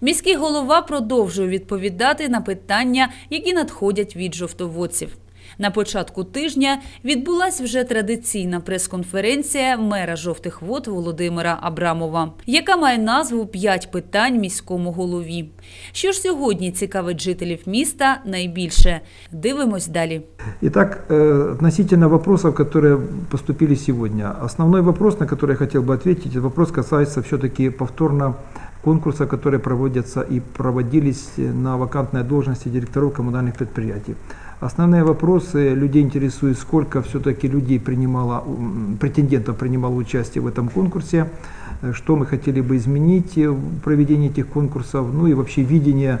Міський голова продовжує відповідати на питання, які надходять від жовтоводців. На початку тижня відбулася вже традиційна прес-конференція мера жовтих вод Володимира Абрамова, яка має назву «П'ять питань міському голові. Що ж сьогодні цікавить жителів міста найбільше? Дивимось далі. Итак, э, относительно вопросов, которые поступили сегодня. Основной вопрос, на который я хотел бы ответить, этот вопрос касается все-таки повторно конкурса, которые проводятся и проводились на вакантные должности директоров коммунальных предприятий. Основные вопросы людей интересуют, сколько все-таки людей принимало, претендентов принимало участие в этом конкурсе, э, что мы хотели бы изменить в проведении этих конкурсов, ну и вообще видение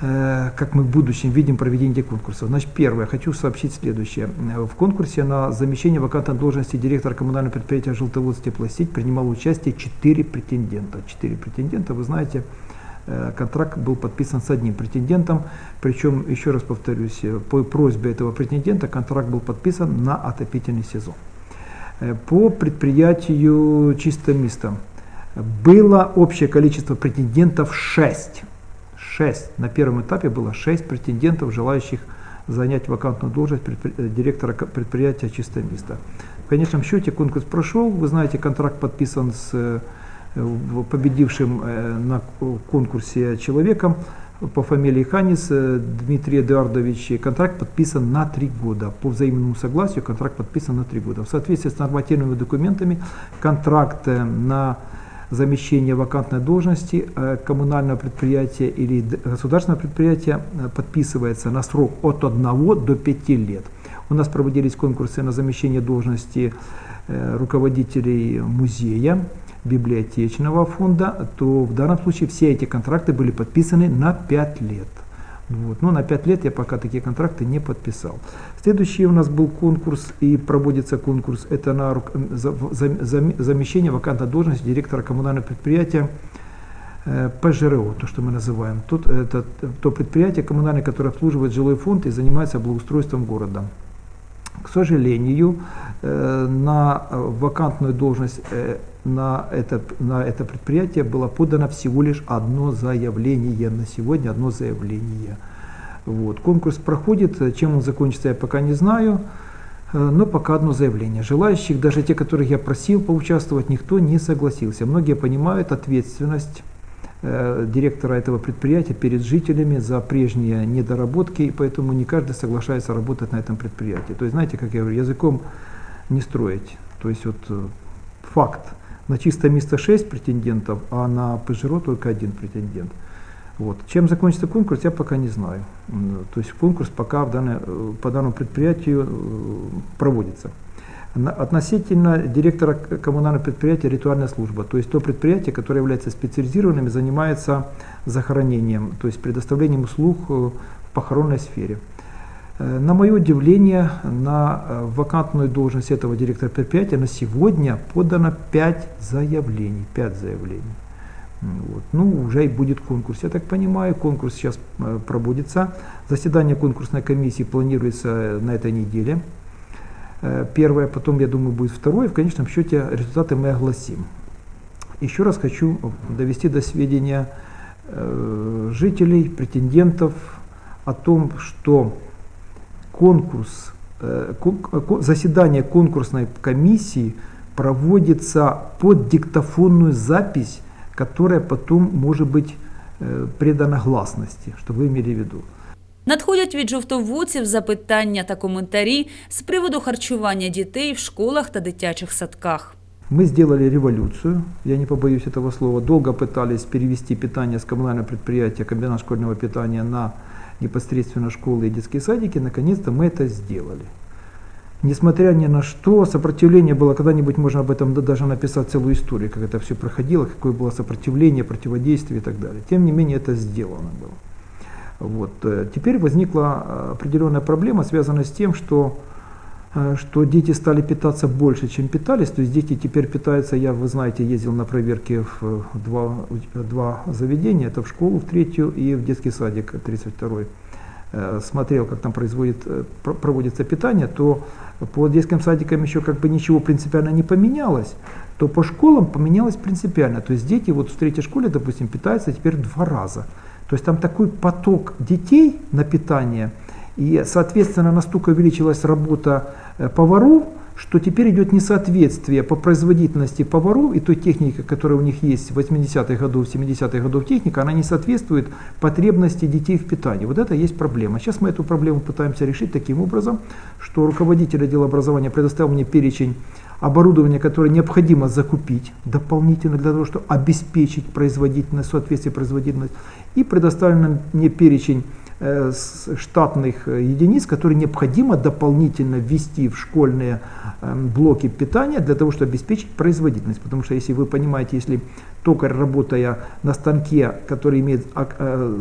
как мы в будущем видим проведение этих конкурсов. Значит, первое, хочу сообщить следующее. Э, В конкурсе на замещение вакантной должности директора коммунального предприятия «Желтоводск теплосеть» принимало участие 4 претендента. 4 претендента, вы знаете, э, контракт был подписан с одним претендентом, причем, еще раз повторюсь, э, по просьбе этого претендента контракт был подписан на отопительный сезон. Э, По предприятию «Чистое место» было общее количество претендентов 6. 6. На первом этапе было 6 претендентов, желающих занять вакантную должность предпри- э, директора предприятия «Чистое место». В конечном счете конкурс прошел. Вы знаете, контракт подписан с э, победившим э, на конкурсе человеком по фамилии Ханис Дмитрий Эдуардович. Контракт подписан на три года. По взаимному согласию контракт подписан на три года. В соответствии с нормативными документами контракт на замещение вакантной должности э, коммунального предприятия или государственного предприятия э, подписывается на срок от 1 до 5 лет. У нас проводились конкурсы на замещение должности э, руководителей музея, библиотечного фонда, то в данном случае все эти контракты были подписаны на 5 лет. Вот. Но на 5 лет я пока такие контракты не подписал. Следующий у нас был конкурс и проводится конкурс. Это на рук- м, за- за- зам- замещение вакантной должности директора коммунального предприятия э, ПЖРО, то, что мы называем. Тут это то предприятие коммунальное, которое обслуживает жилой фонд и занимается благоустройством города. К сожалению, э, на вакантную должность э, на это, на это предприятие было подано всего лишь одно заявление. На сегодня одно заявление. Вот. Конкурс проходит, чем он закончится, я пока не знаю. Э, Но пока одно заявление. Желающих, даже те, которых я просил поучаствовать, никто не согласился. Многие понимают ответственность директора этого предприятия перед жителями за прежние недоработки, и поэтому не каждый соглашается работать на этом предприятии. То есть, знаете, как я говорю, языком не строить. То есть вот э, факт. На чистое место 6 претендентов, а на ПЖРО только один претендент. Вот. Чем закончится конкурс, я пока не знаю. То есть конкурс пока в данное- э, по данному предприятию э, проводится. Относительно директора коммунального предприятия ритуальная служба, то есть то предприятие, которое является специализированным занимается захоронением, то есть предоставлением услуг э, в похоронной сфере. Э, На мое удивление, на э, вакантную должность этого директора предприятия на сегодня подано 5 заявлений. 5 заявлений. Вот. Ну, уже и будет конкурс. Я так понимаю, конкурс сейчас проводится. Заседание конкурсной комиссии планируется на этой неделе. Э, Первое, потом, я думаю, будет второе. В конечном счете результаты мы огласим. Еще раз хочу довести до сведения э, жителей, претендентов о том, что конкурс, э, заседание конкурсной комиссии проводится под диктофонную запись, которая потом может быть предана гласности, что вы имели в виду. Надходять від жовтоводців запитання та коментарі з приводу харчування дітей в школах та дитячих садках. Мы сделали революцию, я не побоюсь этого слова, долго пытались перевести питание с коммунального предприятия, комбинат школьного питания на непосредственно школы и детские садики, наконец-то мы это сделали. Несмотря ни на что, сопротивление было, когда-нибудь можно об этом да- даже написать целую историю, как это все проходило, какое было сопротивление, противодействие и так далее. Тем не менее, это сделано было. Вот. э, Теперь возникла э, определенная проблема, связанная с тем, что э, что дети стали питаться больше, чем питались. То есть дети теперь питаются, я, вы знаете, ездил на проверки в два, два заведения, это в школу в третью и в детский садик 32 э, смотрел, как там производит, про- проводится питание, то по детским садикам еще как бы ничего принципиально не поменялось, то по школам поменялось принципиально. То есть дети вот в третьей школе, допустим, питаются теперь два раза. То есть там такой поток детей на питание, и, соответственно, настолько увеличилась работа э, поваров, что теперь идет несоответствие по производительности поваров и той техники, которая у них есть 80-х годов, 70-х годов техника, она не соответствует потребности детей в питании. Вот это есть проблема. Сейчас мы эту проблему пытаемся решить таким образом, что руководитель отдела образования предоставил мне перечень оборудования, которое необходимо закупить дополнительно для того, чтобы обеспечить производительность, соответствие производительности, и предоставлен мне перечень штатных э, единиц, которые необходимо дополнительно ввести в школьные э, блоки питания для того, чтобы обеспечить производительность. Потому что, если вы понимаете, если токарь, работая на станке, который имеет э,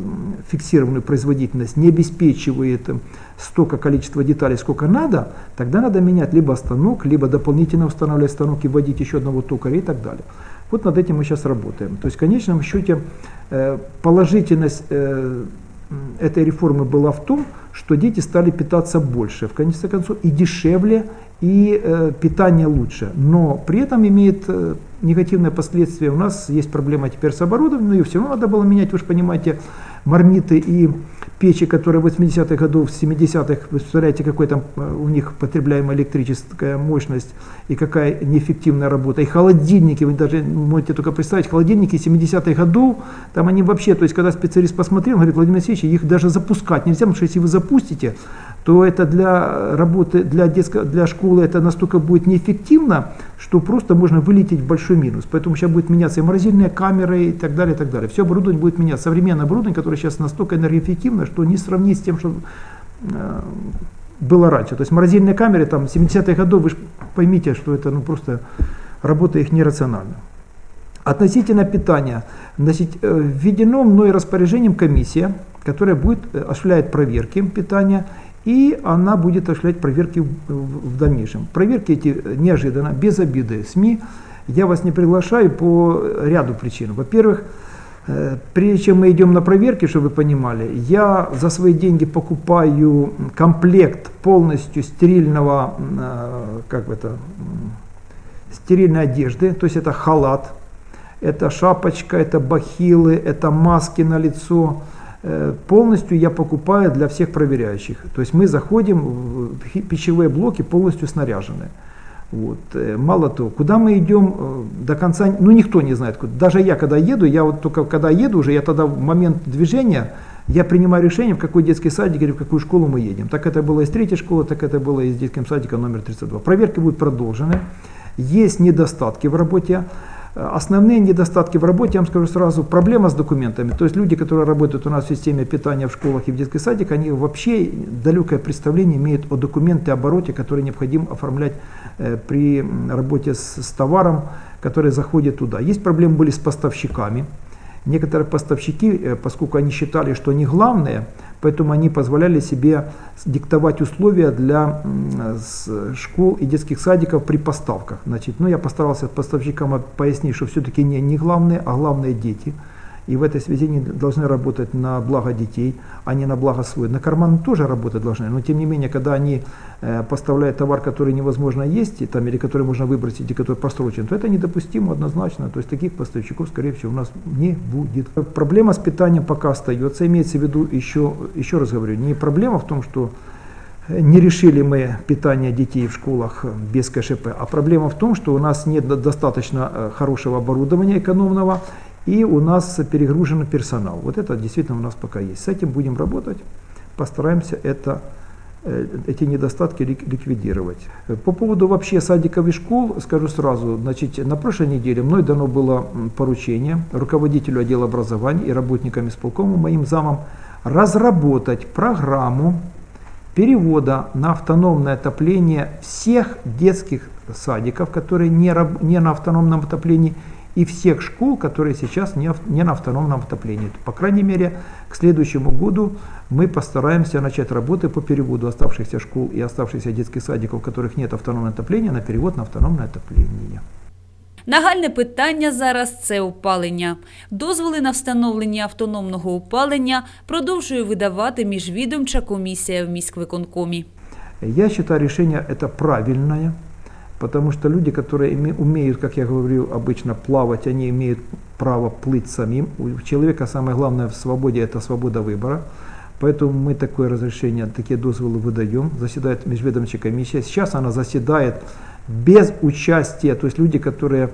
фиксированную производительность, не обеспечивает э, столько количества деталей, сколько надо, тогда надо менять либо станок, либо дополнительно устанавливать станок и вводить еще одного токаря и так далее. Вот над этим мы сейчас работаем. То есть в конечном счете э, положительность э, этой реформы была в том, что дети стали питаться больше, в конце концов, и дешевле, и э, питание лучше. Но при этом имеет э, негативное последствие. У нас есть проблема теперь с оборудованием, но ее все равно надо было менять, вы же понимаете, мармиты и печи, которые в 80-х годов, 70-х, вы представляете, какой там э, у них потребляемая электрическая мощность и какая неэффективная работа. И холодильники, вы даже можете только представить, холодильники 70-х годов, там они вообще, то есть когда специалист посмотрел, он говорит, Владимир Алексеевич, их даже запускать нельзя, потому что если вы запустите, то это для работы, для, детской, для школы это настолько будет неэффективно, что просто можно вылететь в большой минус. Поэтому сейчас будет меняться и морозильные камеры и так далее, и так далее. Все оборудование будет меняться. Современное оборудование, которое сейчас настолько энергоэффективно, что не сравнить с тем, что э, было раньше. То есть морозильные камеры там 70-х годов, вы же поймите, что это ну, просто работа их нерациональна. Относительно питания, значит, э, введено мной распоряжением комиссия, которая будет э, осуществляет проверки питания, и она будет осуществлять проверки в, в- в дальнейшем. Проверки эти неожиданно, без обиды СМИ. Я вас не приглашаю по ряду причин. Во-первых, э, прежде чем мы идем на проверки, чтобы вы понимали, я за свои деньги покупаю комплект полностью стерильного, э, как это, стерильной одежды, то есть это халат, это шапочка, это бахилы, это маски на лицо. Э, Полностью я покупаю для всех проверяющих. То есть мы заходим в пи- пищевые блоки полностью снаряжены. Вот. э, Мало того, куда мы идем э, до конца, ну никто не знает. куда. Даже я, когда еду, я вот только когда еду уже, я тогда в момент движения, я принимаю решение, в какой детский садик или в какую школу мы едем. Так это было из третьей школы, так это было из детским садика номер 32. Проверки будут продолжены. Есть недостатки в работе. Основные недостатки в работе, я вам скажу сразу, проблема с документами. То есть люди, которые работают у нас в системе питания в школах и в детских садиках, они вообще далекое представление имеют о документе обороте, который необходимо оформлять э, при работе с товаром, который заходит туда. Есть проблемы были с поставщиками. Некоторые поставщики, э, поскольку они считали, что они главные, поэтому они позволяли себе диктовать условия для школ и детских садиков при поставках. Значит, ну, я постарался поставщикам пояснить, что все-таки не, не главные, а главные дети. И в этой связи они должны работать на благо детей, а не на благо свой. На карман тоже работать должны, но тем не менее, когда они э, поставляют товар, который невозможно есть, там, или который можно выбросить, и который просрочен, то это недопустимо однозначно. То есть таких поставщиков, скорее всего, у нас не будет. Проблема с питанием пока остается. Имеется в виду еще, еще раз говорю, не проблема в том, что не решили мы питание детей в школах без КШП, а проблема в том, что у нас нет до- достаточно э, хорошего оборудования экономного, и у нас перегружен персонал. Вот это действительно у нас пока есть. С этим будем работать, постараемся это, э, эти недостатки лик- ликвидировать. По поводу вообще садиков и школ, скажу сразу, значит, на прошлой неделе мной дано было поручение руководителю отдела образования и работникам исполкома, моим замам, разработать программу перевода на автономное отопление всех детских садиков, которые не, не на автономном отоплении, и всех школ, которые сейчас не, ав- не на автономном отоплении. По крайней мере, к следующему году мы постараемся начать работы по переводу оставшихся школ и оставшихся детских садиков, у которых нет автономного отопления, на перевод на автономное отопление. Нагальне питання зараз це опалення. Дозволи на встановлення автономного опалення продовжує видавати міжвідомча комісія в міськвиконкомі. Я считаю решение это правильное, Потому что люди, которые умеют, как я говорил, обычно плавать, они имеют право плыть самим. У человека самое главное в свободе – это свобода выбора. Поэтому мы такое разрешение, такие дозволы выдаем. Заседает межведомчая комиссия. Сейчас она заседает без участия, то есть люди, которые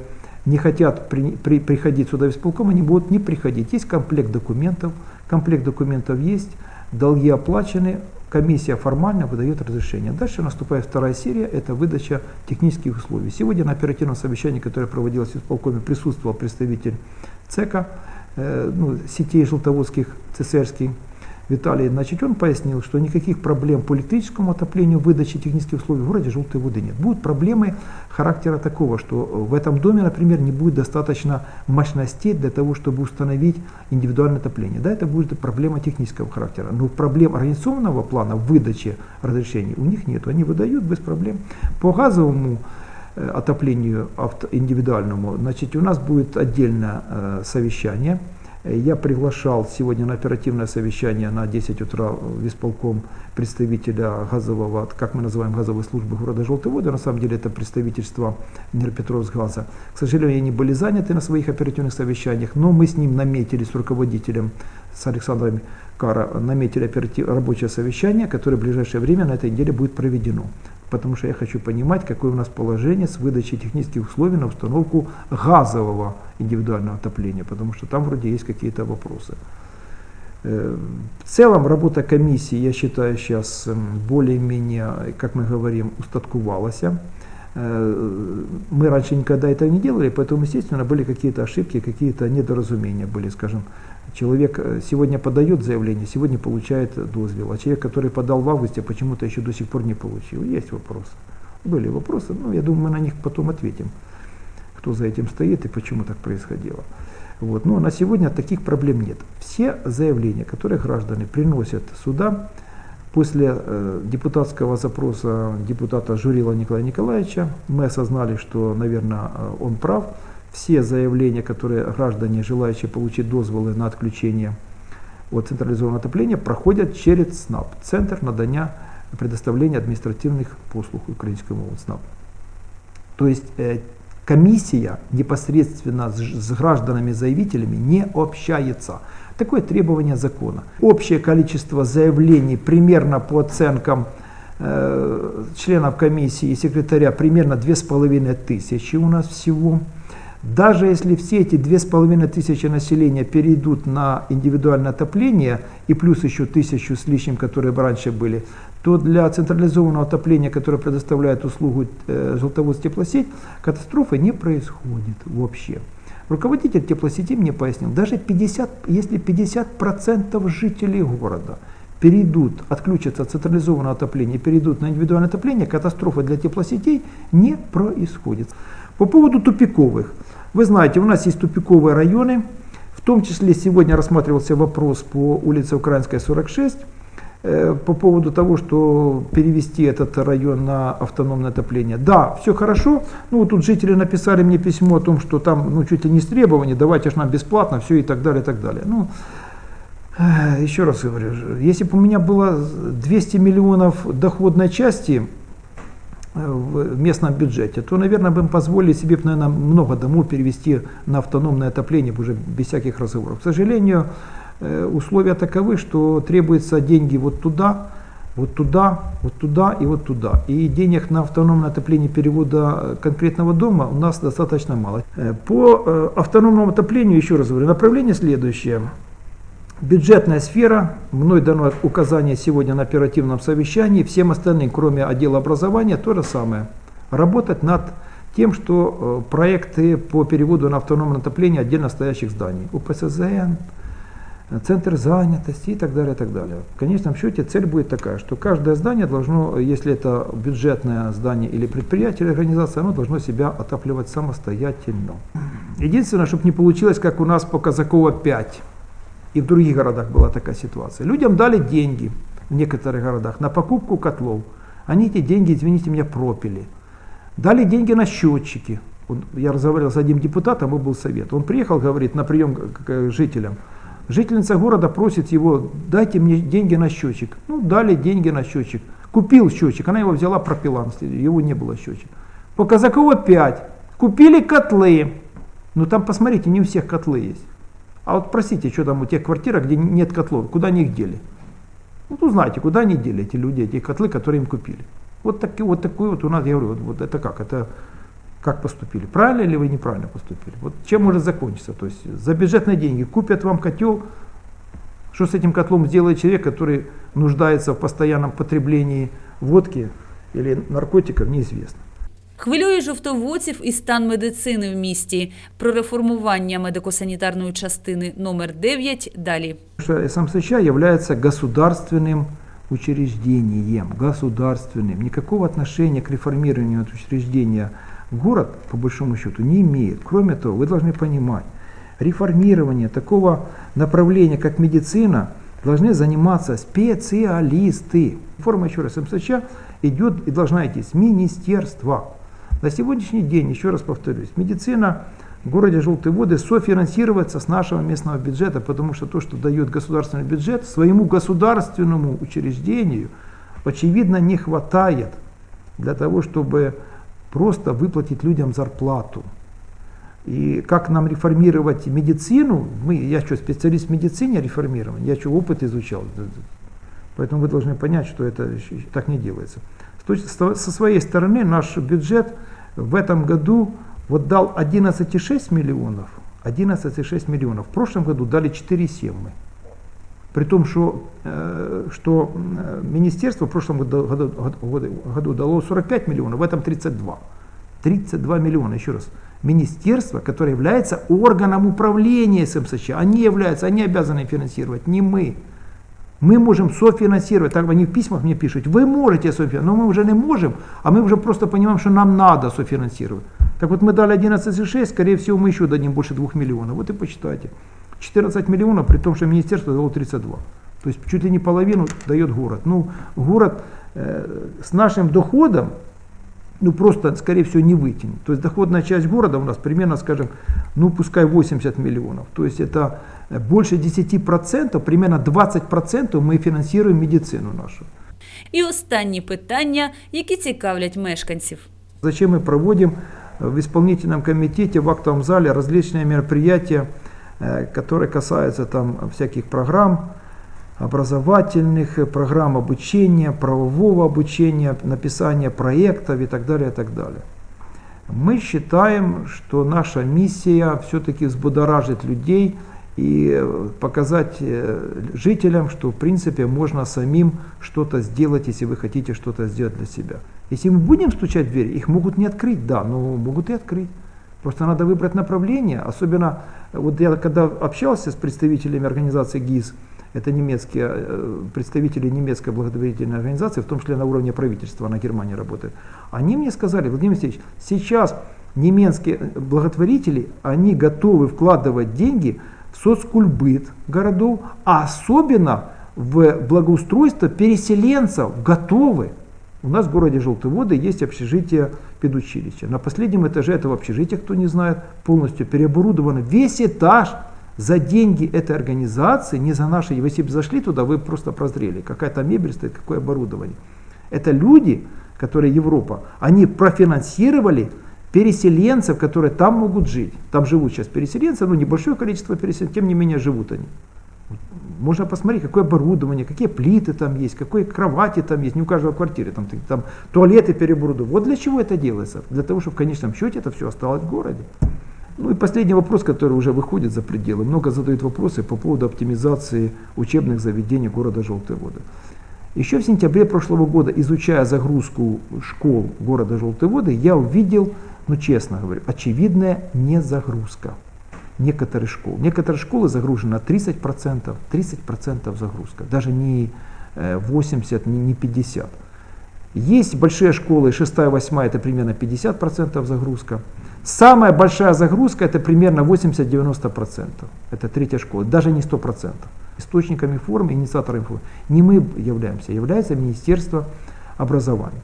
не хотят при- при- приходить сюда в исполком, они будут не приходить. Есть комплект документов, комплект документов есть, долги оплачены, комиссия формально выдает разрешение. Дальше наступает вторая серия, это выдача технических условий. Сегодня на оперативном совещании, которое проводилось в исполкоме, присутствовал представитель ЦЕКа, э, ну, сетей желтоводских, ЦСРских, Виталий, значит, он пояснил, что никаких проблем по электрическому отоплению, выдаче технических условий в городе желтой воды нет. Будут проблемы характера такого, что в этом доме, например, не будет достаточно мощностей для того, чтобы установить индивидуальное отопление. Да, это будет проблема технического характера. Но проблем организационного плана выдачи разрешений у них нет. Они выдают без проблем. По газовому э, отоплению индивидуальному, значит, у нас будет отдельное э, совещание. Э, Я приглашал сегодня на оперативное совещание на 10 утра в исполком представителя газового, как мы называем газовой службы города Желтый Воды, на самом деле это представительство Днепропетровсгаза. К сожалению, они были заняты на своих оперативных совещаниях, но мы с ним наметили, с руководителем, с Александром Кара, наметили оператив, рабочее совещание, которое в ближайшее время на этой неделе будет проведено. Потому что я хочу понимать, какое у нас положение с выдачей технических условий на установку газового индивидуального отопления, потому что там вроде есть какие-то вопросы. Э, В целом работа комиссии, я считаю, сейчас м, более-менее, как мы говорим, устаткувалась. Э, Мы раньше никогда этого не делали, поэтому, естественно, были какие-то ошибки, какие-то недоразумения были, скажем. Человек э, сегодня подает заявление, сегодня получает дозвел, а человек, который подал в августе, почему-то еще до сих пор не получил. Есть вопросы. Были вопросы, ну, я думаю, мы на них потом ответим, кто за этим стоит и почему так происходило. Вот. Но на сегодня таких проблем нет. Все заявления, которые граждане приносят сюда, после э, депутатского запроса депутата Журила Николая Николаевича, мы осознали, что, наверное, э, он прав. Все заявления, которые граждане, желающие получить дозволы на отключение от централизованного отопления, проходят через СНАП, Центр надання предоставления административных послуг украинского мовы СНАП. То есть э, комиссия непосредственно с, с гражданами-заявителями не общается. Такое требование закона. Общее количество заявлений примерно по оценкам э, членов комиссии и секретаря примерно 2500 у нас всего. Даже если все эти 2500 населения перейдут на индивидуальное отопление и плюс еще тысячу с лишним, которые раньше были, то для централизованного отопления, которое предоставляет услугу э, желтоводск теплосеть, катастрофы не происходит вообще. Руководитель теплосети мне пояснил, даже 50, если 50% жителей города перейдут, отключатся от централизованного отопления, перейдут на индивидуальное отопление, катастрофа для теплосетей не происходит. По поводу тупиковых. Вы знаете, у нас есть тупиковые районы, в том числе сегодня рассматривался вопрос по улице Украинская, 46, э, по поводу того, что перевести этот район на автономное отопление. Да, все хорошо. Ну, вот тут жители написали мне письмо о том, что там ну, чуть ли не с давайте ж нам бесплатно, все и так далее, и так далее. Ну, э, еще раз говорю, если бы у меня было 200 миллионов доходной части в местном бюджете, то, наверное, бы позволили себе, наверное, много домов перевести на автономное отопление уже без всяких разговоров. К сожалению, э, условия таковы, что требуются деньги вот туда, вот туда, вот туда и вот туда. И денег на автономное отопление перевода конкретного дома у нас достаточно мало. Э, По э, автономному отоплению, еще раз говорю, направление следующее. Бюджетная сфера, мной дано указание сегодня на оперативном совещании, всем остальным, кроме отдела образования, то же самое. Работать над тем, что э, проекты по переводу на автономное отопление отдельно стоящих зданий, УПСЗН, э, центр занятости и так далее, и так далее. В конечном счете цель будет такая, что каждое здание должно, если это бюджетное здание или предприятие или организация, оно должно себя отапливать самостоятельно. Единственное, чтобы не получилось, как у нас по Казакова 5, и в других городах была такая ситуация. Людям дали деньги в некоторых городах на покупку котлов. Они эти деньги, извините меня, пропили. Дали деньги на счетчики. Он, я разговаривал с одним депутатом, и был совет. Он приехал, говорит, на прием к, жителям. Жительница города просит его, дайте мне деньги на счетчик. Ну, дали деньги на счетчик. Купил счетчик, она его взяла, пропила, его не было счетчик. По Казакову 5. Купили котлы. Ну там, посмотрите, не у всех котлы есть. А вот просите, что там у тех квартирах, где нет котлов, куда они их дели? Вот узнаете, куда они дели, эти люди, эти котлы, которые им купили. Вот, таки, вот такой вот у нас, я говорю, вот, вот это как? Это как поступили? Правильно или вы неправильно поступили? Вот чем может закончиться? То есть за бюджетные деньги купят вам котел, что с этим котлом сделает человек, который нуждается в постоянном потреблении водки или наркотиков, неизвестно. Хвилює жовтоводців і стан медицини в місті. Про реформування медико-санітарної частини номер 9 далі. Что СМСЧ является государственным учреждением, государственным. Никакого отношения к реформированию этого учреждения город, по большому счету, не имеет. Кроме того, вы должны понимать, реформирование такого направления, как медицина, должны заниматься специалисты. Форма, еще раз, МСЧ идет и должна идти с министерства. На сегодняшний день, еще раз повторюсь, медицина в городе Желтые воды софинансируется с нашего местного бюджета, потому что то, что дает государственный бюджет, своему государственному учреждению, очевидно, не хватает для того, чтобы просто выплатить людям зарплату. И как нам реформировать медицину, мы, я что, специалист в медицине реформирования, я что, опыт изучал. Поэтому вы должны понять, что это так не делается. Со своей стороны наш бюджет в этом году вот дал 11,6 миллионов. 11,6 миллионов. В прошлом году дали 4,7 мы. При том, что, э, что министерство в прошлом году, году, году дало 45 миллионов, в этом 32. 32 миллиона, еще раз. Министерство, которое является органом управления СМСЧ, они являются, они обязаны финансировать, не мы. Мы можем софинансировать, так они в письмах мне пишут, вы можете софинансировать, но мы уже не можем, а мы уже просто понимаем, что нам надо софинансировать. Так вот мы дали 11,6, скорее всего мы еще дадим больше 2 миллионов. Вот и посчитайте. 14 миллионов, при том, что министерство дало 32. То есть чуть ли не половину дает город. Ну, город э, с нашим доходом, ну просто, скорее всего, не вытянет. То есть доходная часть города у нас примерно, скажем, ну пускай 80 миллионов. То есть это больше 10%, примерно 20% мы финансируем медицину нашу. І останні питання, які цікавлять мешканців. Зачем мы проводим в исполнительном комитете, в актовом зале различные мероприятия, э, которые касаются там всяких программ, образовательных, программ обучения, правового обучения, написания проектов и так далее, и так далее. Мы считаем, что наша миссия все-таки взбудоражить людей и показать э, жителям, что в принципе можно самим что-то сделать, если вы хотите что-то сделать для себя. Если мы будем стучать в дверь, их могут не открыть, да, но могут и открыть. Просто надо выбрать направление, особенно, вот я когда общался с представителями организации ГИС, это немецкие э, представители немецкой благотворительной организации, в том числе на уровне правительства, на Германии работают. Они мне сказали, Владимир Алексеевич, сейчас немецкие благотворители, они готовы вкладывать деньги в соцкульбыт городов, а особенно в благоустройство переселенцев готовы. У нас в городе Желтые воды есть общежитие педучилища. На последнем этаже этого общежития, кто не знает, полностью переоборудовано весь этаж за деньги этой организации, не за наши, вы бы зашли туда, вы просто прозрели, какая то мебель стоит, какое оборудование. Это люди, которые Европа, они профинансировали переселенцев, которые там могут жить. Там живут сейчас переселенцы, но небольшое количество переселенцев, тем не менее живут они. Можно посмотреть, какое оборудование, какие плиты там есть, какие кровати там есть, не у каждого в квартире, там, там туалеты переоборудованы. Вот для чего это делается? Для того, чтобы в конечном счете это все осталось в городе. Ну и последний вопрос, который уже выходит за пределы. Много задают вопросы по поводу оптимизации учебных заведений города Желтые воды. Еще в сентябре прошлого года, изучая загрузку школ города Желтые воды, я увидел, ну честно говорю, очевидная незагрузка некоторых школ. Некоторые школы загружены на 30%, 30% загрузка, даже не 80, не 50. Есть большие школы, 6 8 это примерно 50% загрузка. Самая большая загрузка это примерно 80-90%. Это третья школа, даже не 100%. Источниками формы, инициаторами формы не мы являемся, является Министерство образования.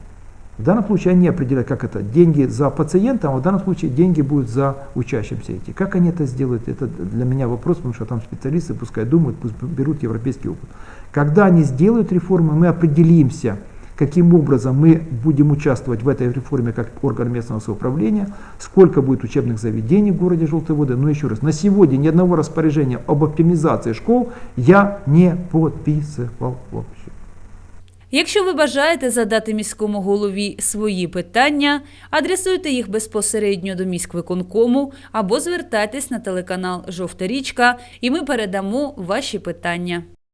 В данном случае они определяют, как это, деньги за пациента, а в данном случае деньги будут за учащимся идти. Как они это сделают, это для меня вопрос, потому что там специалисты пускай думают, пусть берут европейский опыт. Когда они сделают реформу, мы определимся, каким образом мы будем участвовать в этой реформе как орган местного самоуправления, сколько будет учебных заведений в городе Желтые воды. Но еще раз, на сегодня ни одного распоряжения об оптимизации школ я не подписывал вообще. Якщо ви бажаєте задати міському голові свої питання, адресуйте їх безпосередньо до міськвиконкому або звертайтесь на телеканал Жовта річка, і ми передамо ваші питання.